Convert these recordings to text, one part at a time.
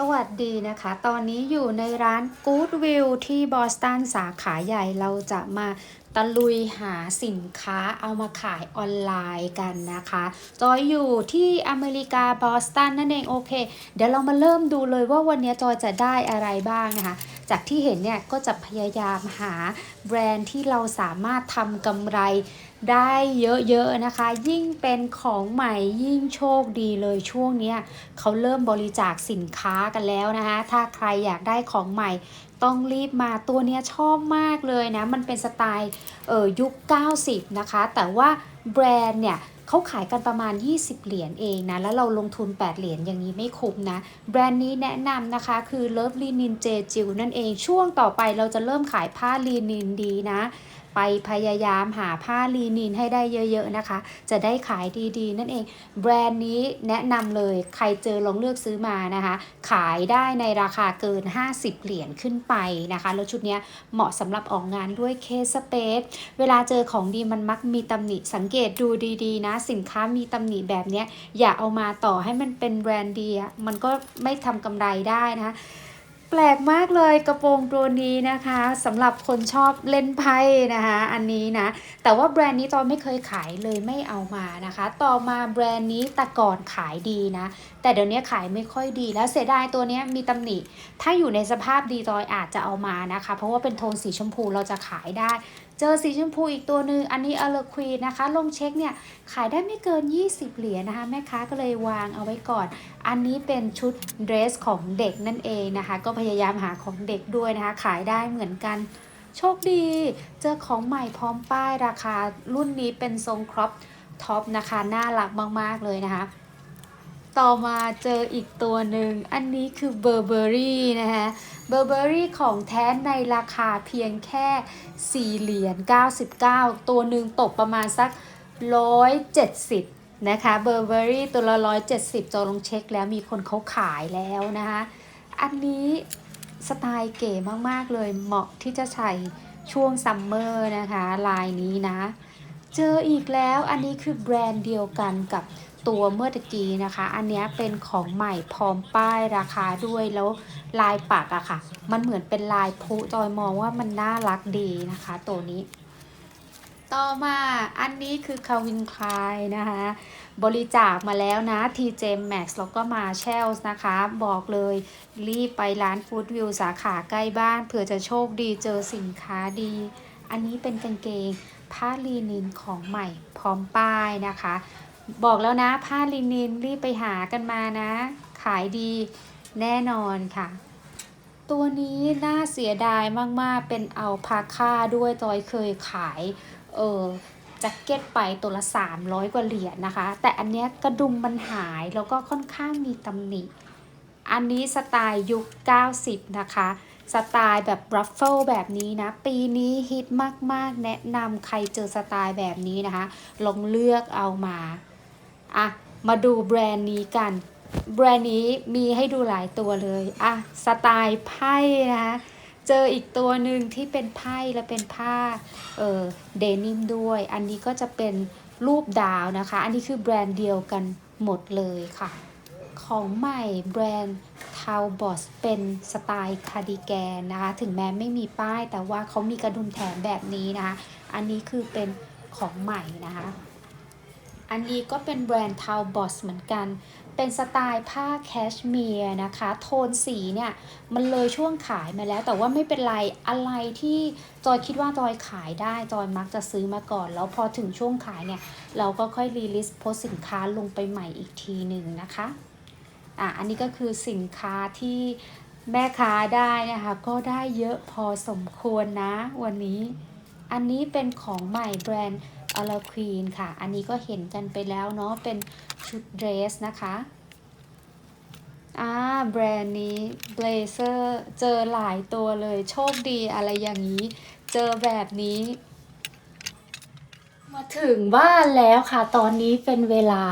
สวัสดีนะคะ ตอนนี้อยู่ในร้าน Goodwill ที่บอสตันสาขาใหญ่เราจะมาตะลุยหาสินค้าเอามาขายออนไลน์กันนะคะ จอยอยู่ที่อเมริกาบอสตันนั่นเองโอเค เดี๋ยวเรามาเริ่มดูเลยว่าวันนี้จอยจะได้อะไรบ้างนะคะ จากที่เห็นเนี่ยก็จะพยายามหาแบรนด์ที่เราสามารถทำกำไร ได้เยอะๆนะคะ ยิ่งเป็นของใหม่ยิ่งโชคดีเลยช่วงนี้เขาเริ่มบริจาคสินค้ากันแล้วนะคะ ถ้าใครอยากได้ของใหม่ต้องรีบมาตัวเนี้ยชอบมากเลยนะ มันเป็นสไตล์เออยุค 90 นะคะ แต่ว่าแบรนด์เนี่ยเขาขายกันประมาณ 20 เหรียญเองนะ แล้วเราลงทุน 8 เหรียญอย่างนี้ไม่คุ้มนะ แบรนด์นี้แนะนำนะคะคือ Love Linen J j i l นั่นเอง ช่วงต่อไปเราจะเริ่มขายผ้าลีนินดีนะ ไปพยายามหาผ้าลีนินให้ได้เยอะๆนะคะ จะได้ขายดีๆ นั่นเอง แบรนด์นี้แนะนำเลยใครเจอลองเลือกซื้อมานะคะ ขายได้ในราคาเกิน 50 เหรียญขึ้นไปนะคะ แล้วชุดนี้เหมาะสำหรับออกงานด้วยเคสเปซเวลาเจอของดีมันมักมีตำหนิสังเกตดูดีๆ นะ สินค้ามีตำหนิแบบนี้อย่าเอามาต่อให้มันเป็นแบรนด์ดีมันก็ไม่ทำกำไรได้นะคะ แปลกมากเลยกระโปรงตัวนี้นะคะสำหรับคนชอบเล่นไพ่นะคะอันนี้นะ แต่ว่าแบรนด์นี้ตอนไม่เคยขายเลยไม่เอามานะคะ ต่อมาแบรนด์นี้แต่ก่อนขายดีนะ แต่เดี๋ยวนี้ขายไม่ค่อยดีแล้วเสียดายตัวนี้มีตำหนิ ถ้าอยู่ในสภาพดีจอยอาจจะเอามานะคะ เพราะว่าเป็นโทนสีชมพูเราจะขายได้ เจอสีชมพูอีกตัวหนึ่งอันนี้อเลควีนะคะ ลงเช็คเนี่ย ขายได้ไม่เกิน 20 เหรียญนะคะ แม่ค้าก็เลยวางเอาไว้ก่อน อันนี้เป็นชุดเดรสของเด็กนั่นเองนะคะ ก็พยายามหาของเด็กด้วยนะคะ ขายได้เหมือนกันโชคดี เจอของใหม่พร้อมป้ายราคารุ่นนี้เป็นทรงครอปท็อปนะคะ น่ารักมาก ๆ เลยนะคะ ต่อมาเจออีกตัวหนึ่ง อันนี้คือเบอร์เบอรี่นะคะเบอร์เบอรี่ของแท้ในราคาเพียงแค่ 4 เหรียญ99 ตัวหนึ่งตกประมาณสัก 170 นะคะเบอร์เบอรี่ตัวละ 170จอลงเช็คแล้วมีคนเขาขายแล้วนะคะ อันนี้สไตล์เก๋มาก ๆ เลยเหมาะที่จะใส่ช่วงซัมเมอร์นะคะ ลายนี้นะ เจออีกแล้วอันนี้คือแบรนด์เดียวกันกับ ตัวเมื่อตะกี้นะคะ อันนี้เป็นของใหม่พร้อมป้ายราคาด้วยแล้วลายปักอะค่ะ มันเหมือนเป็นลายพลุจอยมองว่ามันน่ารักดีนะคะ ตัวนี้ ต่อมาอันนี้คือคาวินคลายนะคะ บริจาคมาแล้วนะ TJ Maxx แล้วก็มาเชลส์นะคะ บอกเลยรีบไปร้านฟู้ดวิวสาขาใกล้บ้านเผื่อจะโชคดีเจอสินค้าดี อันนี้เป็นกางเกงผ้าลีนินของใหม่พร้อมป้ายนะคะ บอกแล้วนะผ้าลีนินรีบไปหากันมานะ ขายดีแน่นอนค่ะ ตัวนี้น่าเสียดายมากๆเป็นเอาพาค่าด้วยจอยเคยขายเออแจ็คเก็ตไปตัวละ 300 กว่าเหรียญนะคะ แต่อันเนี้ยกระดุมมันหายแล้วก็ค่อนข้างมีตำหนิ อันนี้สไตล์ยุค 90 นะคะ สไตล์แบบรัฟเฟิลแบบนี้นะ ปีนี้ฮิตมากๆ แนะนำใครเจอสไตล์แบบนี้นะคะ ลองเลือกเอามา อะมาดูแบรนด์นี้กัน แบรนด์นี้มีให้ดูหลายตัวเลยอะสไตล์ไพ่นะคะเจออีกตัวหนึ่งที่เป็นไพ่และเป็นผ้าเออเดนิมด้วย อันนี้ก็จะเป็นรูปดาวนะคะ อันนี้คือแบรนด์เดียวกันหมดเลยค่ะ ของใหม่แบรนด์ทาวบอสเป็นสไตล์คาร์ดิแกนนะคะ ถึงแม้ไม่มีป้ายแต่ว่าเขามีกระดุมแถมแบบนี้นะคะ อันนี้คือเป็นของใหม่นะคะ อันนี้ก็เป็นแบรนด์ทาวบอสเหมือนกัน เป็นสไตล์ผ้าแคชเมียร์นะคะ โทนสีเนี่ย มันเลยช่วงขายมาแล้ว แต่ว่าไม่เป็นไร อะไรที่จอยคิดว่าจอยขายได้ จอยมักจะซื้อมาก่อน แล้วพอถึงช่วงขายเนี่ย เราก็ค่อยรีลิสโพสสินค้าลงไปใหม่อีกทีหนึ่งนะคะ อะ อันนี้ก็คือสินค้าที่แม่ค้าได้นะคะ ก็ได้เยอะพอสมควรนะ วันนี้ อันนี้เป็นของใหม่แบรนด์ อลาควีนค่ะ อันนี้ก็เห็นกันไปแล้วเนาะ เป็นชุดเดรสนะคะอ่าแบรนด์นี้เบลเซอร์เจอหลายตัวเลยโชคดีอะไรอย่างนี้ เจอแบบนี้ มาถึงบ้านแล้วค่ะ ตอนนี้เป็นเวลา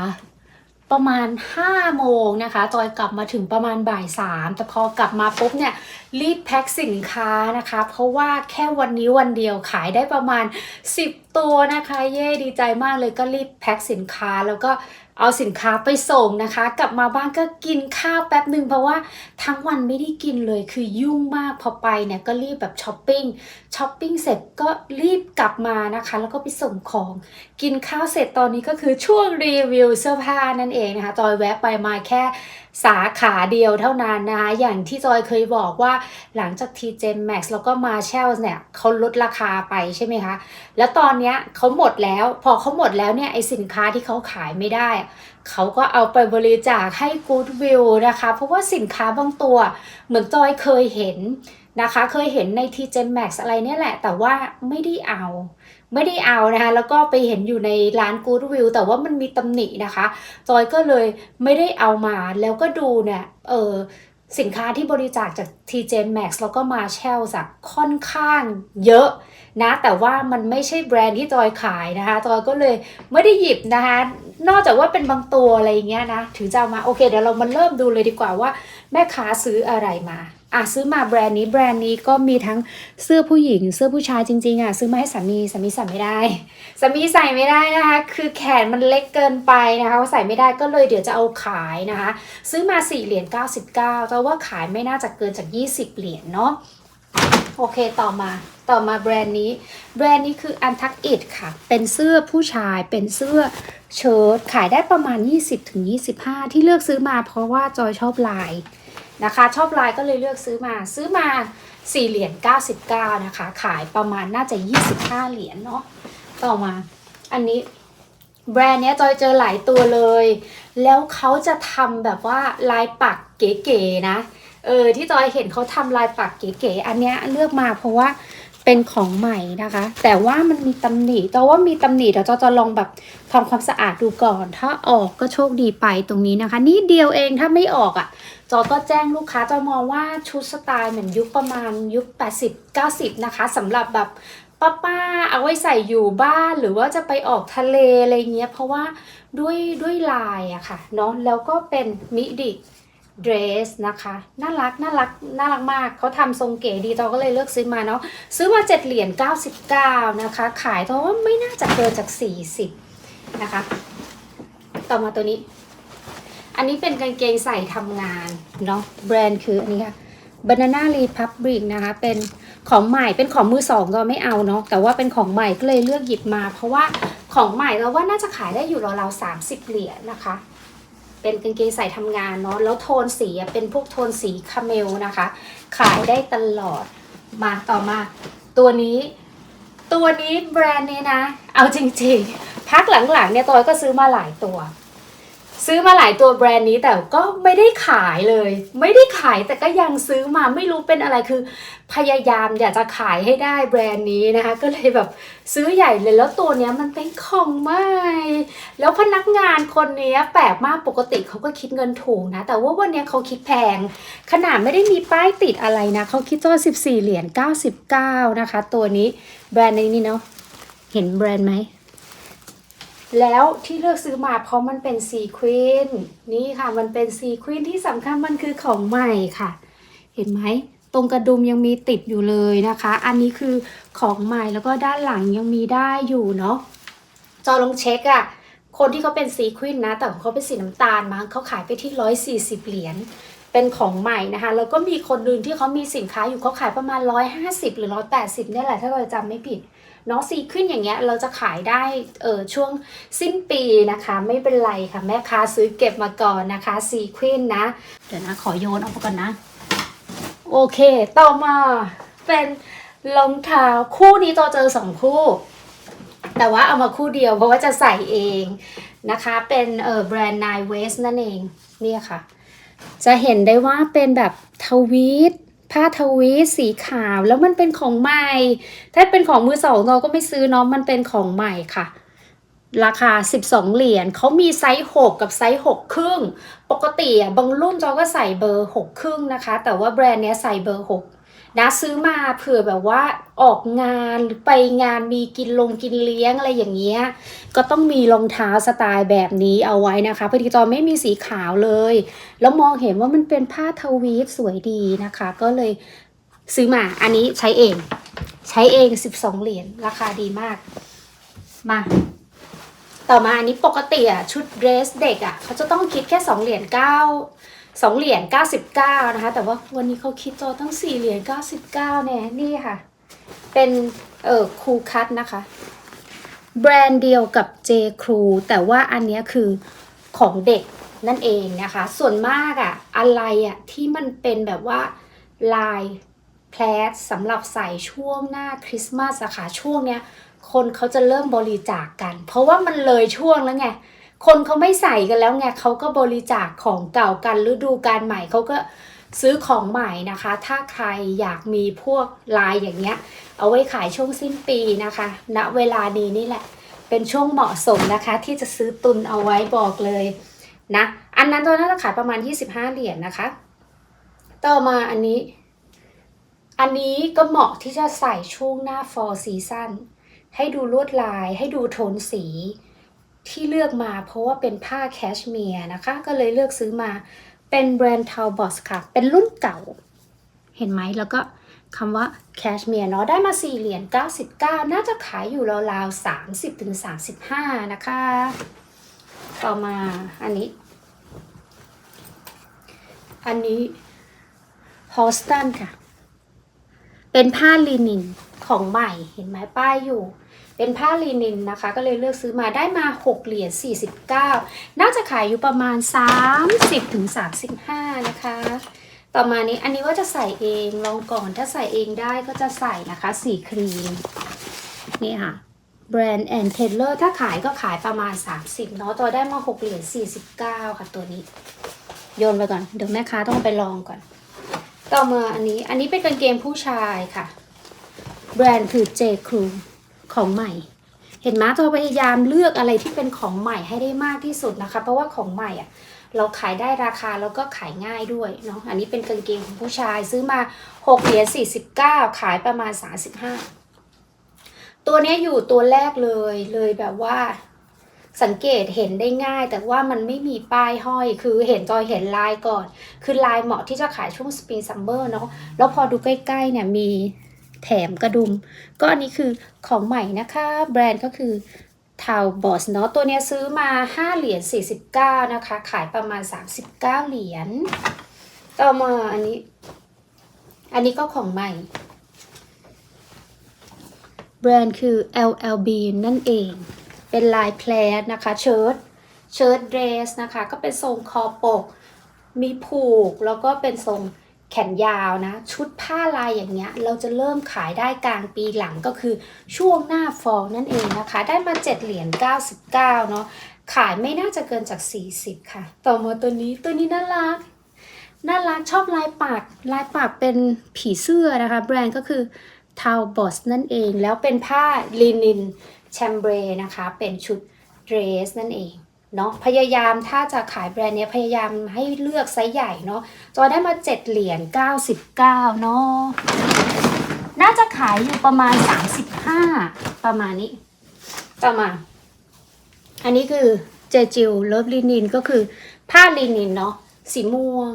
ประมาณ 5 โมงนะคะ จอยกลับมาถึงประมาณบ่ายสามแต่พอกลับมาปุ๊บเนี่ยรีบแพ็คสินค้านะคะ เพราะว่าแค่วันนี้วันเดียวขายได้ประมาณ 10 ตัวนะคะ เย่ดีใจมากเลยก็รีบแพ็คสินค้าแล้วก็เอาสินค้าไปส่งนะคะ กลับมาบ้านก็กินข้าวแป๊บหนึ่งเพราะว่าทั้งวันไม่ได้กินเลยคือยุ่งมากพอไปเนี่ยก็รีบแบบช้อปปิ้งช้อปปิ้งเสร็จก็รีบกลับมานะคะ แล้วก็ไปส่งของกินข้าวเสร็จตอนนี้ก็คือช่วงรีวิวเสื้อผ้านั่นเองนะคะ จอยแวะไปมาแค่สาขาเดียวเท่านั้นนะคะอย่างที่จอยเคยบอกว่าหลังจาก TJ Max แล้วก็ Marshall เนี่ยเขาลดราคาไปใช่ไหมคะ แล้วตอนเนี้ยเขาหมดแล้ว พอเขาหมดแล้วเนี่ยไอสินค้าที่เขาขายไม่ได้ เขาก็เอาไปบริจาคให้ Goodwill นะคะ เพราะว่าสินค้าบางตัว เหมือนจอยเคยเห็นนะคะ เคยเห็นใน TJ Max อะไรเนี่ยแหละ แต่ว่าไม่ได้เอา ไม่ได้เอานะคะแล้วก็ไปเห็นอยู่ในร้าน Goodwill แต่ว่ามันมีตำหนินะคะ จอยก็เลยไม่ได้เอามาแล้วก็ดูเนี่ยเออสินค้าที่บริจาคจาก TJ Maxx แล้วก็ Marshall อะค่อนข้างเยอะนะแต่ว่ามันไม่ใช่แบรนด์ที่จอยขายนะคะจอยก็เลยไม่ได้หยิบนะคะนอกจากว่าเป็นบางตัวอะไรอย่างเงี้ยนะถึงจะเอามาโอเคเดี๋ยวเรามาเริ่มดูเลยดีกว่าว่าแม่ค้าซื้ออะไรมา อะซื้อมาแบรนด์นี้แบรนด์นี้ก็มีทั้งเสื้อผู้หญิง เสื้อผู้ชายจริงๆอะซื้อมาให้สามีสามีใส่ไม่ได้สามีใส่ไม่ได้นะคะ คือแขนมันเล็กเกินไปนะคะใส่ไม่ได้ก็เลยเดี๋ยวจะเอาขายนะคะ ซื้อมา4เหรียญ99แต่ว่าขายไม่น่าจะเกินจาก20เหรียญเนาะโอเคต่อมาต่อมาแบรนด์นี้ แบรนด์นี้คือ u n t u c k It ค่ะ เป็นเสื้อผู้ชายเป็นเสื้อเชิ้ตขายได้ประมาณ 20-25 ที่เลือกซื้อมาเพราะว่าจอยชอบลาย นะคะ ชอบลายก็เลยเลือกซื้อมาซื้อมา4เหรียญ99 นะคะ ขายประมาณน่าจะ 25 เหรียญเนาะต่อมา อันนี้แบรนด์เนี้ยจอยเจอหลายตัวเลย แล้วเขาจะทำแบบว่าลายปักเก๋ๆนะ เออที่จอยเห็นเขาทำลายปักเก๋ๆอันเนี้ยเลือกมาเพราะว่า เป็นของใหม่นะคะ แต่ว่ามันมีตำหนิแต่ว่ามีตำหนิเดี๋ยวจอยจะลองแบบทำความสะอาดดูก่อน ถ้าออกก็โชคดีไปตรงนี้นะคะนี่เดียวเองถ้าไม่ออกอะ่ะจอก็แจ้งลูกค้าจอมองว่าชุดสไตล์เหมือนยุคประมาณยุค 80 90 นะคะสำหรับแบบป้าป้าๆเอาไว้ใส่อยู่บ้านหรือว่าจะไปออกทะเลอะไรเงี้ย เพราะว่าด้วยด้วยลายอะค่ะเนาะแล้วก็เป็นมิดิ เดรสนะคะ น่ารักน่ารักน่ารักมากเขาทำทรงเก๋ดีเราก็เลยเลือกซื้อมาเนาะซื้อมา 7 เหรียญ99 นะคะ ขายเพราะว่าไม่น่าจะเกินจาก 40 นะคะ ต่อมาตัวนี้ อันนี้เป็นกางเกงใส่ทำงานเนาะแบรนด์คืออันนี้ค่ะ Banana Republic นะคะ เป็นของใหม่เป็นของมือสองเราไม่เอาเนาะแต่ว่าเป็นของใหม่ก็เลยเลือกหยิบมา เพราะว่าของใหม่เราว่าน่าจะขายได้อยู่ราวๆ30 เหรียญนะคะ เป็นกางเกงใส่ทำงานเนาะแล้วโทนสีเป็นพวกโทนสีคาเมลนะคะ ขายได้ตลอดมาต่อมา ตัวนี้ตัวนี้แบรนด์นี้นะ เอาจริงๆ พักหลังๆเนี่ยตัวก็ซื้อมาหลายตัว ซื้อมาหลายตัวแบรนด์นี้แต่ก็ไม่ได้ขายเลย ไม่ได้ขายแต่ก็ยังซื้อมาไม่รู้เป็นอะไรคือ พยายามอยากจะขายให้ได้แบรนด์นี้นะคะ ก็เลยแบบซื้อใหญ่เลยแล้วตัวเนี้ยมันเป็นของใหม่แล้วพนักงานคนเนี้ยแปลกมากปกติเขาก็คิดเงินถูกนะ แต่ว่าวันเนี้ยเขาคิดแพง ขนาดไม่ได้มีป้ายติดอะไรนะเขาคิดว่า14 เหรียญ99 นะคะ ตัวนี้แบรนด์นี้นี่เนาะเห็นแบรนด์ไหม แล้วที่เลือกซื้อมาเพราะมันเป็นซีควีนนี่ค่ะมันเป็นซีควีนที่สำคัญมันคือของใหม่ค่ะ เห็นไหมตรงกระดุมยังมีติดอยู่เลยนะคะ อันนี้คือของใหม่แล้วก็ด้านหลังยังมีได้อยู่เนาะจอลองเช็คอะคนที่เขาเป็นซีควินนะ แต่ของเขาเป็นสีน้ำตาลมั้งเขาขายไปที่ร้อยสี่สิบเหรียญเป็นของใหม่นะคะ แล้วก็มีคนอื่นที่เขามีสินค้าอยู่เขาขายประมาณร้อยห้าสิบหรือร้อยแปดสิบเนี่ยแหละถ้าเราจำไม่ผิด เนาะซีควินอย่างเงี้ยเราจะขายได้เออช่วงสิ้นปีนะคะ ไม่เป็นไรค่ะแม่ค้าซื้อเก็บมาก่อนนะคะซีควินนะ เดี๋ยวนะขอโยนออกมาก่อนนะ โอเค ต่อมาเป็นรองเท้าคู่นี้ตัวเจอสองคู่ แต่ว่าเอามาคู่เดียวเพราะว่าจะใส่เองนะคะ เป็นเออแบรนด์ Nine West นั่นเองเนี่ยค่ะ จะเห็นได้ว่าเป็นแบบทวีต ผ้าทวีตสีขาวแล้วมันเป็นของใหม่ ถ้าเป็นของมือสองเราก็ไม่ซื้อเนาะมันเป็นของใหม่ค่ะ ราคา 12 เหรียญเขามีไซส์ 6 กับไซส์6ครึ่ง ปกติอะบางรุ่นจอก็ใส่เบอร์ 6 ครึ่งนะคะ แต่ว่าแบรนด์เนี้ยใส่เบอร์ 6 นะซื้อมาเผื่อแบบว่าออกงานหรือไปงานมีกินลงกินเลี้ยงอะไรอย่างเงี้ยก็ต้องมีรองเท้าสไตล์แบบนี้เอาไว้นะคะพอดีจอไม่มีสีขาวเลย แล้วมองเห็นว่ามันเป็นผ้าทวีปสวยดีนะคะ ก็เลยซื้อมาอันนี้ใช้เอง ใช้เอง 12 เหรียญราคาดีมากมาต่อมาอันนี้ปกติอะชุดเดรสเด็กอะเขาจะต้องคิดแค่สองเหรียญเก้า สองเหรียญเก้าสิบเก้านะคะ แต่ว่าวันนี้เขาคิดตัวตั้งสี่เหรียญเก้าสิบเก้าเนี่ยนี่ค่ะ เป็นเออคูคัตนะคะ แบรนด์เดียวกับ J. Crew แต่ว่าอันนี้คือของเด็กนั่นเองนะคะ ส่วนมากอะอะไรอะที่มันเป็นแบบว่าลายแพลสสำหรับใส่ช่วงหน้าคริสต์มาสอะค่ะช่วงเนี้ยคนเขาจะเริ่มบริจาคกัน เพราะว่ามันเลยช่วงแล้วไง คนเขาไม่ใส่กันแล้วไงเขาก็บริจาคของเก่ากันฤดูกาลใหม่เขาก็ซื้อของใหม่นะคะ ถ้าใครอยากมีพวกลายอย่างเงี้ย เอาไว้ขายช่วงสิ้นปีนะคะณเวลานี้นี่แหละ เป็นช่วงเหมาะสมนะคะ ที่จะซื้อตุนเอาไว้บอกเลยนะ อันนั้นตอนนั้นจะขายประมาณ 25 เหรียญนะคะ ต่อมาอันนี้ อันนี้ก็เหมาะที่จะใส่ช่วงหน้า fall season ให้ดูลวดลายให้ดูโทนสี ที่เลือกมาเพราะว่าเป็นผ้าแคชเมียร์นะคะ ก็เลยเลือกซื้อมาเป็นแบรนด์ t a l b o t ค่ะ เป็นรุ่นเก่า เห็นไหมแล้วก็คำว่าแคชเมียร์เนาะได้มา4เหรียญ99 น่าจะขายอยู่ราวๆ30ถึง35 นะคะ ต่อมาอันนี้ อันนี้ h o s t o n ค่ะ เป็นผ้าลินินของใหม่เห็นไหมป้ายอยู่ เป็นผ้าลินินนะคะ ก็เลยเลือกซื้อมาได้มา 6 เหรียญ49 น่าจะขายอยู่ประมาณ 30ถึง35 นะคะ ต่อมานี้อันนี้ว่าจะใส่เองลองก่อนถ้าใส่เองได้ก็จะใส่นะคะสีครีมนี่ค่ะแบรนด์แอนเทเลอร์ถ้าขายก็ขายประมาณ 30 เนาะตัวได้มา 6 เหรียญ49 ค่ะตัวนี้ โยนไปก่อน เดี๋ยวแม่ค้าต้องไปลองก่อน ต่อมาอันนี้อันนี้เป็นกางเกงผู้ชายค่ะ แบรนด์คือ J. Crew ของใหม่ เห็นไหมตัวพยายามเลือกอะไรที่เป็นของใหม่ให้ได้มากที่สุดนะคะ เพราะว่าของใหม่อะเราขายได้ราคาแล้วก็ขายง่ายด้วยเนาะอันนี้เป็นกางเกงของผู้ชายซื้อมา6เหรียญ49 ขายประมาณ 35 ตัวนี้อยู่ตัวแรกเลยเลยแบบว่าสังเกตเห็นได้ง่าย แต่ว่ามันไม่มีป้ายห้อยคือเห็นจอยเห็นลายก่อน คือลายเหมาะที่จะขายช่วงสปริงซัมเมอร์เนาะแล้วพอดูใกล้ๆเนี่ยมี แถมกระดุม ก็อันนี้คือของใหม่นะคะ แบรนด์ก็คือทาวบอสเนาะตัวเนี้ยซื้อมา 5 เหรียญ49 นะคะ ขายประมาณ 39 เหรียญต่อมาอันนี้ อันนี้ก็ของใหม่ แบรนด์คือ LLB นั่นเอง เป็นลายแพลทนะคะ เชิ้ตเชิ้ตเดรสนะคะ ก็เป็นทรงคอปก มีผูกแล้วก็เป็นทรง แขนยาวนะ ชุดผ้าลายอย่างเงี้ย เราจะเริ่มขายได้กลางปีหลังก็คือช่วงหน้าฟอลนั่นเองนะคะ ได้มา 7 เหรียญ99 เนาะขายไม่น่าจะเกินจาก 40 ค่ะ ต่อมาตัวนี้ตัวนี้น่ารักน่ารักชอบลายปากลายปากเป็นผีเสื้อนะคะ แบรนด์ก็คือทาวบอสนั่นเอง แล้วเป็นผ้าลินินแชมเบรนะคะ เป็นชุดเดรสนั่นเอง เนาะพยายามถ้าจะขายแบรนด์เนี้ยพยายามให้เลือกไซส์ใหญ่เนาะจอได้มา 7 เหรียญ99เนาะน่าจะขายอยู่ประมาณ 35 ประมาณนี้ต่อมาอันนี้คือเจจิลเลิฟลินินก็คือผ้าลินินเนาะสีม่วง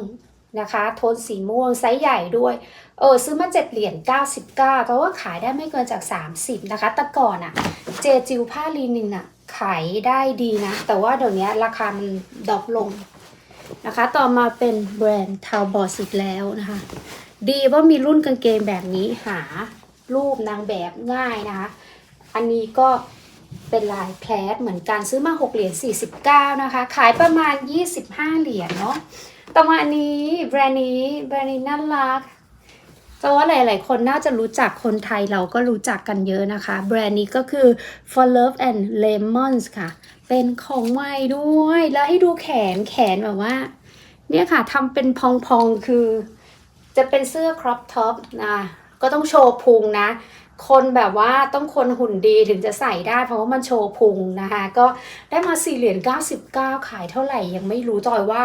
นะคะโทนสีม่วงไซส์ใหญ่ด้วยเออซื้อมา7เหรียญ99เพราะว่าขายได้ไม่เกินจาก 30 นะคะ แต่ก่อนอะเจจิลผ้าลินินอะ ขายได้ดีนะ แต่ว่าเดี๋ยวนี้ราคามันดรอปลงนะคะ ต่อมาเป็นแบรนด์ทาวบอสอีกแล้วนะคะ ดีว่ามีรุ่นกางเกงแบบนี้หารูปนางแบบง่ายนะคะ อันนี้ก็เป็นลายแพลทเหมือนกันซื้อมา6เหรียญ49 นะคะ ขายประมาณ 25 เหรียญเนาะต่อมาอันนี้แบรนด์นี้แบรนด์นี้น่ารัก แต่ว่าหลาย ๆ คนน่าจะรู้จักคนไทยเราก็รู้จักกันเยอะนะคะ แบรนด์นี้ก็คือ For Love and Lemons ค่ะ เป็นของใหม่ด้วย แล้วให้ดูแขนแขนแบบว่า เนี่ยค่ะทำเป็นพอง ๆ คือ จะเป็นเสื้อ crop top นะก็ต้องโชว์พุงนะ คนแบบว่าต้องคนหุ่นดีถึงจะใส่ได้ เพราะว่ามันโชว์พุงนะคะ ก็ได้มา4เหรียญ99ขายเท่าไหร่ยังไม่รู้จอยว่า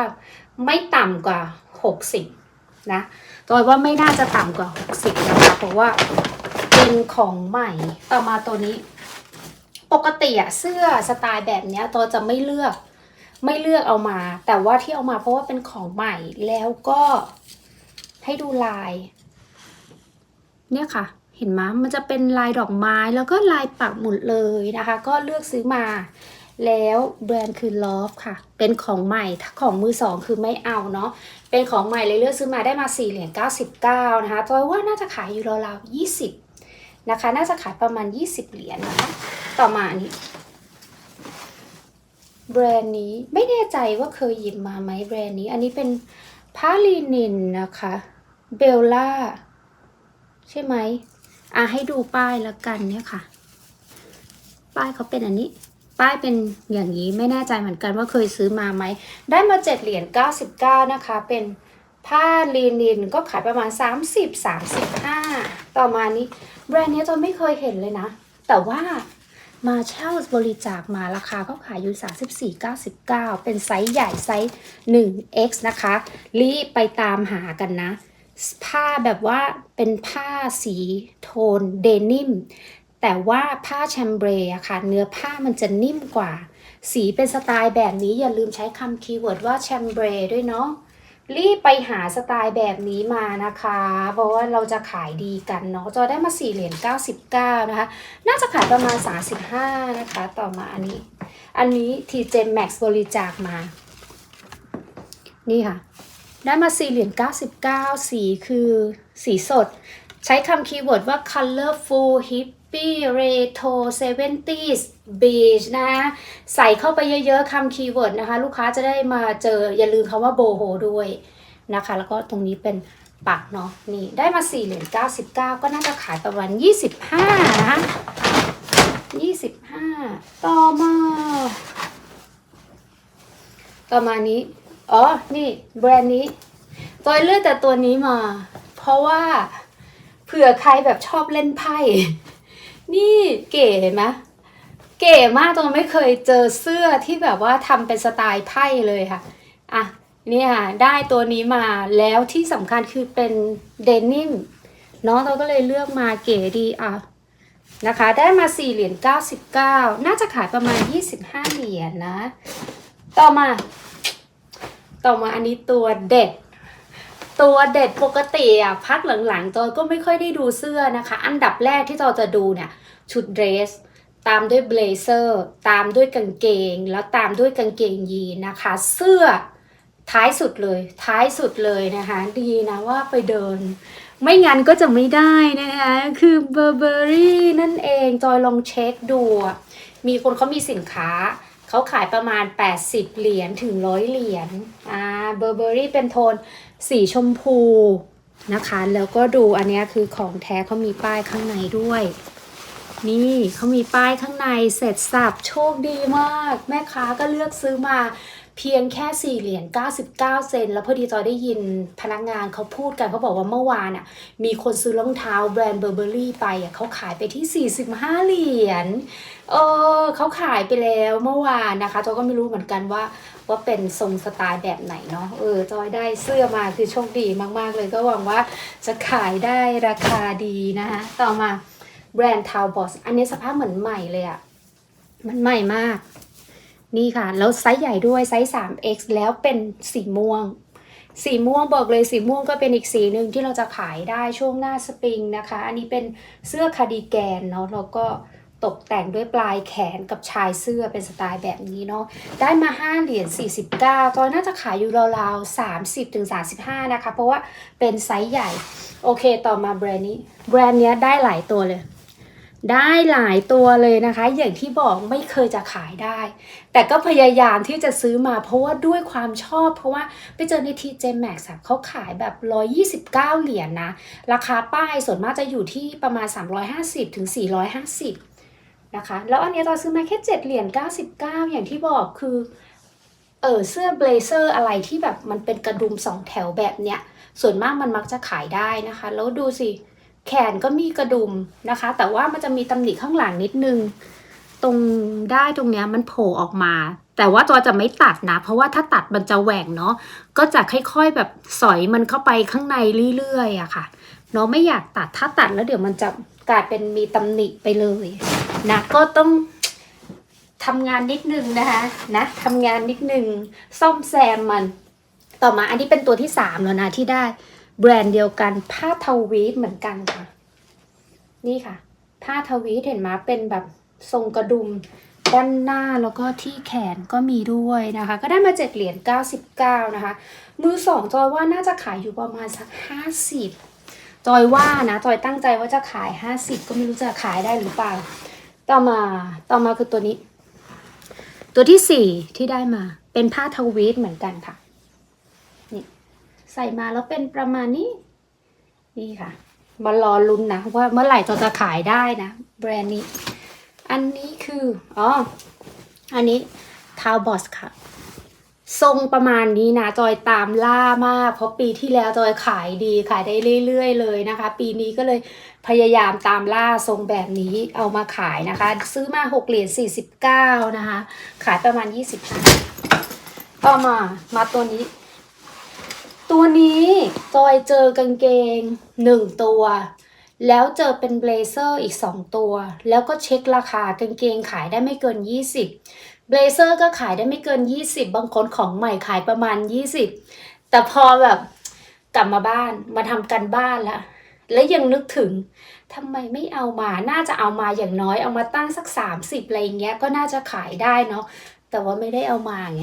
ไม่ต่ำกว่า60นะ จอยว่าไม่น่าจะต่ำกว่า 60 นะคะ เพราะว่าเป็นของใหม่ต่อมาตัวนี้ ปกติอะเสื้อสไตล์แบบเนี้ยตัวจะไม่เลือก ไม่เลือกเอามา แต่ว่าที่เอามาเพราะว่าเป็นของใหม่แล้วก็ให้ดูลาย เนี่ยค่ะ เห็นไหมมันจะเป็นลายดอกไม้แล้วก็ลายปักหมุดเลยนะคะ ก็เลือกซื้อมาแล้วแบรนด์คือ Love ค่ะ เป็นของใหม่ถ้าของมือสองคือไม่เอาเนาะเป็นของใหม่เลยเลือกซื้อมาได้มา4เหรียญ99 นะคะตัวว่าน่าจะขายอยู่ราวๆ20 นะคะ น่าจะขายประมาณ 20 เหรียญนะคะ ต่อมาอันนี้ แบรนด์นี้ไม่แน่ใจว่าเคยหยิบมาไหมแบรนด์นี้ อันนี้เป็นพาลีนินนะคะเบลล่าใช่ไหมอะให้ดูป้ายแล้วกันเนี่ยค่ะ ป้ายเขาเป็นอันนี้ ป้ายเป็นอย่างนี้ไม่แน่ใจเหมือนกันว่าเคยซื้อมาไหม ได้มา7เหรียญ99 นะคะ เป็นผ้าลีนินก็ขายประมาณ 30 35 ต่อมานี้แบรนด์นี้จนไม่เคยเห็นเลยนะ แต่ว่ามาเช่าบริจาคมาราคาก็ขายอยู่ 34.99 เป็นไซส์ใหญ่ไซส์ 1x นะคะ รีบไปตามหากันนะ ผ้าแบบว่าเป็นผ้าสีโทนเดนิม แต่ว่าผ้าแชมเบรอะค่ะ เนื้อผ้ามันจะนิ่มกว่า สีเป็นสไตล์แบบนี้อย่าลืมใช้คำคีย์เวิร์ดว่าแชมเบรด้วยเนาะรีบไปหาสไตล์แบบนี้มานะคะ เพราะว่าเราจะขายดีกันเนาะจอได้มา4เหรียญ99 นะคะ น่าจะขายประมาณ 35 นะคะ ต่อมาอันนี้ อันนี้ TJ Max บริจาคมา นี่ค่ะ ได้มา4เหรียญ99 สีคือสีสด ใช้คำคีย์เวิร์ดว่า colorful hip hippie retro 70s beach นะใส่เข้าไปเยอะๆคำคีย์เวิร์ดนะคะ ลูกค้าจะได้มาเจออย่าลืมคำว่าโบโฮด้วยนะคะ แล้วก็ตรงนี้เป็นปักเนาะนี่ได้มา4เหรียญ99 ก็น่าจะขายประมาณ 25 นะ25 ต่อมา ต่อมานี้ อ๋อ นี่แบรนด์นี้จอยเลือกแต่ตัวนี้มา เพราะว่าเผื่อใครแบบชอบเล่นไพ่ นี่เก๋เห็นไหมเก๋มากจนไม่เคยเจอเสื้อที่แบบว่าทำเป็นสไตล์ไพ่เลยค่ะอะเนี่ยได้ตัวนี้มาแล้วที่สำคัญคือเป็นเดนิมเนาะเราก็เลยเลือกมาเก๋ดีอะนะคะได้มา4เหรียญ99 น่าจะขายประมาณ 25 เหรียญนะ ต่อมา ต่อมาอันนี้ตัวเด็ด ตัวเด็ดปกติอะพักหลังๆจอยก็ไม่ค่อยได้ดูเสื้อนะคะ อันดับแรกที่จอยจะดูเนี่ยชุดเดรส ตามด้วยเบลเซอร์ตามด้วยกางเกง แล้วตามด้วยกางเกงยีนนะคะ เสื้อท้ายสุดเลย ท้ายสุดเลยนะคะ ดีนะว่าไปเดิน ไม่งั้นก็จะไม่ได้นะคะ คือเบอร์เบอรี่นั่นเองจอยลองเช็คดู มีคนเขามีสินค้าเขาขายประมาณ 80 เหรียญถึง 100 เหรียญอ่าเบอร์เบอรี่เป็นโทน สีชมพูนะคะ แล้วก็ดูอันนี้คือของแท้เขามีป้ายข้างในด้วย นี่เขามีป้ายข้างในเสร็จสับโชคดีมาก แม่ค้าก็เลือกซื้อมา เพียงแค่4เหรียญ99 เซน แล้วพอดีจอยได้ยินพนักงานเขาพูดกันเขาบอกว่าเมื่อวานอะมีคนซื้อรองเท้าแบรนด์เบอร์เบอรี่ไปอะเขาขายไปที่ 45 เหรียญเออเขาขายไปแล้วเมื่อวานนะคะจอยก็ไม่รู้เหมือนกันว่าว่าเป็นทรงสไตล์แบบไหนเนาะเออจอยได้เสื้อมาคือโชคดีมาก ๆ เลยก็หวังว่าจะขายได้ราคาดีนะคะต่อมาแบรนด์ทาวบอสอันนี้สภาพเหมือนใหม่เลยอะมันใหม่มาก นี่ค่ะ แล้วไซส์ใหญ่ด้วยไซส์ 3x แล้วเป็นสีม่วง สีม่วงบอกเลยสีม่วงก็เป็นอีกสีหนึ่งที่เราจะขายได้ช่วงหน้าสปริงนะคะ อันนี้เป็นเสื้อคาร์ดิแกนเนาะแล้วก็ตกแต่งด้วยปลายแขนกับชายเสื้อเป็นสไตล์แบบนี้เนาะได้มา 5 เหรียญ49 ตอนน่าจะขายอยู่ราวๆ 30ถึง35 นะคะ เพราะว่าเป็นไซส์ใหญ่ โอเคต่อมาแบรนด์นี้ แบรนด์เนี้ยได้หลายตัวเลย ได้หลายตัวเลยนะคะ อย่างที่บอกไม่เคยจะขายได้ แต่ก็พยายามที่จะซื้อมาเพราะว่าด้วยความชอบ เพราะว่าไปเจอใน TJ Maxx อะเขาขายแบบ 129 เหรียญนะราคาป้ายส่วนมากจะอยู่ที่ประมาณ 350ถึง450นะคะแล้วอันนี้เราซื้อมาแค่ 7 เหรียญ99 อย่างที่บอกคือเออเสื้อเบลเซอร์อะไรที่แบบมันเป็นกระดุมสองแถวแบบเนี้ยส่วนมากมันมักจะขายได้นะคะ แล้วดูสิ แขนก็มีกระดุมนะคะ แต่ว่ามันจะมีตำหนิข้างหลังนิดนึง ตรงได้ตรงเนี้ยมันโผล่ออกมา แต่ว่าจอจะไม่ตัดนะ เพราะว่าถ้าตัดมันจะแหว่งเนาะก็จะค่อยๆแบบสอยมันเข้าไปข้างในเรื่อยๆอะค่ะเนาะไม่อยากตัดถ้าตัดแล้วเดี๋ยวมันจะกลายเป็นมีตำหนิไปเลยนะก็ต้องทำงานนิดนึงนะคะนะทำงานนิดนึงซ่อมแซมมัน ต่อมาอันนี้เป็นตัวที่สามแล้วนะที่ได้ แบรนด์เดียวกัน ผ้าทวีตเหมือนกันค่ะ นี่ค่ะ ผ้าทวีตเห็นไหมเป็นแบบทรงกระดุมด้านหน้าแล้วก็ที่แขนก็มีด้วยนะคะ ก็ได้มาเจ็ดเหรียญ99 นะคะ มือสองจอยว่าน่าจะขายอยู่ประมาณสัก 50 จอยว่านะจอยตั้งใจว่าจะขาย 50 ก็ไม่รู้จะขายได้หรือเปล่า ต่อมาต่อมาคือตัวนี้ ตัวที่สี่ที่ได้มาเป็นผ้าทวีตเหมือนกันค่ะ ใส่มาแล้วเป็นประมาณนี้ นี่ค่ะ มารอลุ้นนะว่าเมื่อไหร่จะจะขายได้นะแบรนด์นี้ อันนี้คืออ๋ออันนี้ทาวบอสค่ะ ทรงประมาณนี้นะจอยตามล่ามาก เพราะปีที่แล้วจอยขายดีขายได้เรื่อยๆ เลยนะคะ ปีนี้ก็เลยพยายามตามล่าทรงแบบนี้เอามาขายนะคะ ซื้อมา6เหรียญ49 นะคะ ขายประมาณ 25ต่อมามาตัวนี้ ตัวนี้จอยเจอกางเกงหนึ่งตัว แล้วเจอเป็นเบลเซอร์อีก2ตัว แล้วก็เช็คราคากางเกงขายได้ไม่เกิน 20เบลเซอร์ก็ขายได้ไม่เกิน 20 บางคนของใหม่ขายประมาณ 20 แต่พอแบบกลับมาบ้านมาทำกันบ้านล้วแล้วยังนึกถึงทำไมไม่เอามา น่าจะเอามาอย่างน้อยเอามาตั้งสัก 30อะไรอย่างเงี้ยก็น่าจะขายได้เนาะ แต่ว่าไม่ได้เอามาไง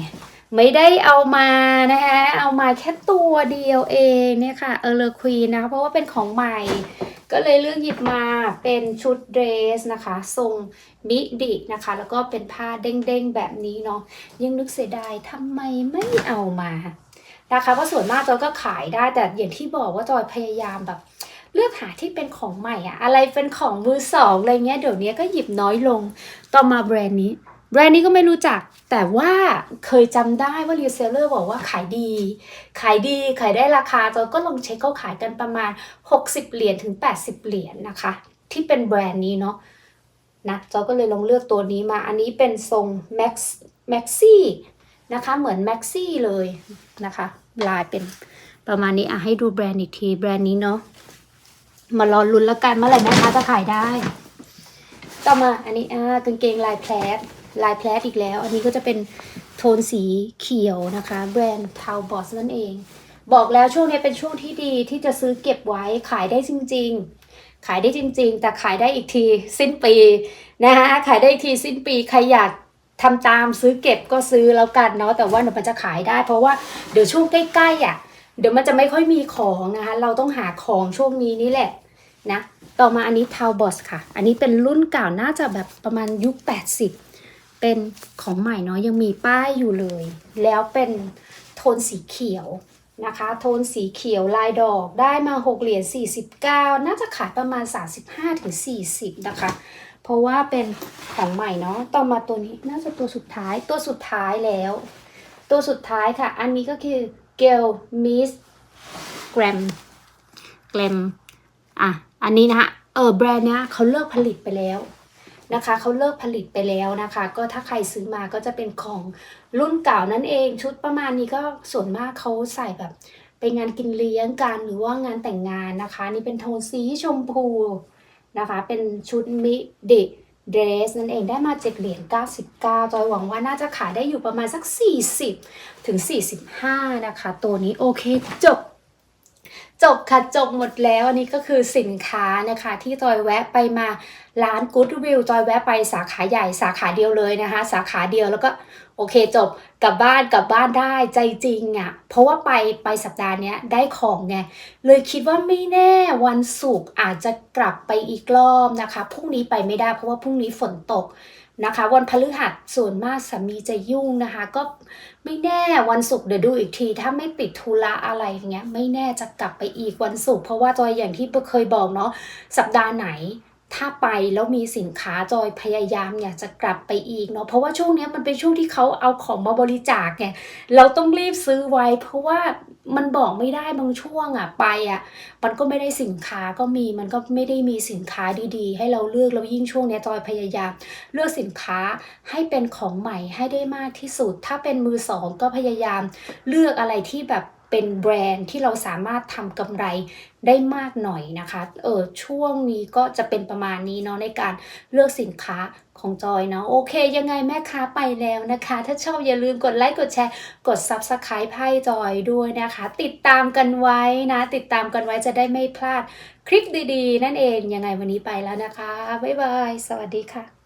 ไม่ได้เอามานะคะเอามาแค่ตัวเดียวเองเนี่ยค่ะเออเลอควีนะเพราะว่าเป็นของใหม่ ก็เลยเลือกหยิบมาเป็นชุดเดรสนะคะ ทรงมิดินะคะ แล้วก็เป็นผ้าเด้งๆแบบนี้เนาะยังนึกเสียดายทำไมไม่เอามานะคะเพราะส่วนมากจอยก็ขายได้แต่อย่างที่บอกว่าจอยพยายามแบบเลือกหาที่เป็นของใหม่อะอะไรเป็นของมือสองอะไรเงี้ยเดี๋ยวนี้ก็หยิบน้อยลงต่อมาแบรนด์นี้ แบรนด์นี้ก็ไม่รู้จัก แต่ว่าเคยจำได้ว่ารีเซลเลอร์บอกว่าขายดี ขายดี ขายได้ราคาจอยก็ลองเช็คเขาขายกันประมาณ 60 เหรียญถึง 80 เหรียญนะคะ ที่เป็นแบรนด์นี้เนาะนะจอยก็เลยลองเลือกตัวนี้มา อันนี้เป็นทรง Max Maxi นะคะ เหมือน Maxi เลยนะคะ ลายเป็นประมาณนี้อะให้ดูแบรนด์อีกทีแบรนด์นี้เนาะมารอลุ้นแล้วกันเมื่อไหร่แม่ค้าจะขายได้ ต่อมาอันนี้อ่ากางเกงลายแพลส ลายแพลสอีกแล้ว อันนี้ก็จะเป็นโทนสีเขียวนะคะ แบรนด์ทาวบอสนั่นเอง บอกแล้วช่วงนี้เป็นช่วงที่ดีที่จะซื้อเก็บไว้ขายได้จริง ๆ ขายได้จริง ๆ แต่ขายได้อีกทีสิ้นปีนะคะขายได้อีกทีสิ้นปีใครอยากทำตามซื้อเก็บก็ซื้อแล้วกันเนาะแต่ว่าเดี๋ยวมันจะขายได้ เพราะว่าเดี๋ยวช่วงใกล้ๆอะเดี๋ยวมันจะไม่ค่อยมีของนะคะ เราต้องหาของช่วงนี้นี่แหละนะ ต่อมาอันนี้ทาวบอสค่ะ อันนี้เป็นรุ่นเก่าน่าจะแบบประมาณยุค 80 เป็นของใหม่เนาะยังมีป้ายอยู่เลย แล้วเป็นโทนสีเขียวนะคะ โทนสีเขียวลายดอกได้มา 6 เหรียญ 49 น่าจะขายประมาณ 35-40 นะคะ เพราะว่าเป็นของใหม่เนาะต่อมาตัวนี้น่าจะตัวสุดท้ายตัวสุดท้ายแล้ว ตัวสุดท้ายค่ะ อันนี้ก็คือเกลมิสแกรมแกรมอะ อันนี้นะคะเออแบรนด์เนี้ยเขาเลิกผลิตไปแล้ว นะคะเขาเลิกผลิตไปแล้วนะคะ ก็ถ้าใครซื้อมาก็จะเป็นของรุ่นเก่านั่นเอง ชุดประมาณนี้ก็ส่วนมากเขาใส่แบบไปงานกินเลี้ยงกันหรือว่างานแต่งงานนะคะ นี่เป็นโทนสีชมพูนะคะ เป็นชุดมิดิเดรสนั่นเองได้มาเจ็ดเหรียญ99 จอยหวังว่าน่าจะขายได้อยู่ประมาณสัก 40 ถึง 45 นะคะ ตัวนี้โอเคจบ จบค่ะจบหมดแล้วอันนี้ก็คือสินค้านะคะ ที่จอยแวะไปมาร้าน Good Review จอยแวะไปสาขาใหญ่สาขาเดียวเลยนะคะ สาขาเดียวแล้วก็โอเคจบกลับบ้านกลับบ้านได้ใจจริงอะ่ะ เพราะว่าไปไปสัปดาห์นี้ได้ของไง เลยคิดว่าไม่แน่วันศุกร์อาจจะกลับไปอีกรอบนะคะพรุ่งนี้ไปไม่ได้เพราะว่าพรุ่งนี้ฝนตก นะคะ วันพฤหัสส่วนมากสามีจะยุ่งนะคะ ก็ไม่แน่วันศุกร์เดี๋ยวดูอีกที ถ้าไม่ติดธุระอะไรอย่างเงี้ย ไม่แน่จะกลับไปอีกวันศุกร์เพราะว่าจอยอย่างที่เคยบอกเนาะสัปดาห์ไหน ถ้าไปแล้วมีสินค้าจอยพยายามอยากจะกลับไปอีกเนาะเพราะว่าช่วงนี้มันเป็นช่วงที่เขาเอาของมาบริจาคไงเราต้องรีบซื้อไว้ เพราะว่ามันบอกไม่ได้บางช่วงอะไปอะมันก็ไม่ได้สินค้าก็มีมันก็ไม่ได้มีสินค้าดีๆ ให้เราเลือกแล้วยิ่งช่วงนี้จอยพยายามเลือกสินค้าให้เป็นของใหม่ให้ได้มากที่สุด ถ้าเป็นมือสองก็พยายามเลือกอะไรที่แบบ เป็นแบรนด์ที่เราสามารถทำกำไรได้มากหน่อยนะคะเออช่วงนี้ก็จะเป็นประมาณนี้เนาะในการเลือกสินค้าของจอยเนาะโอเค ยังไงแม่ค้าไปแล้วนะคะ ถ้าชอบอย่าลืมกดไลค์กดแชร์ กด Subscribe ให้จอยด้วยนะคะ ติดตามกันไว้นะ ติดตามกันไว้จะได้ไม่พลาดคลิปดีๆ นั่นเองยังไงวันนี้ไปแล้วนะคะ บ๊ายบาย สวัสดีค่ะ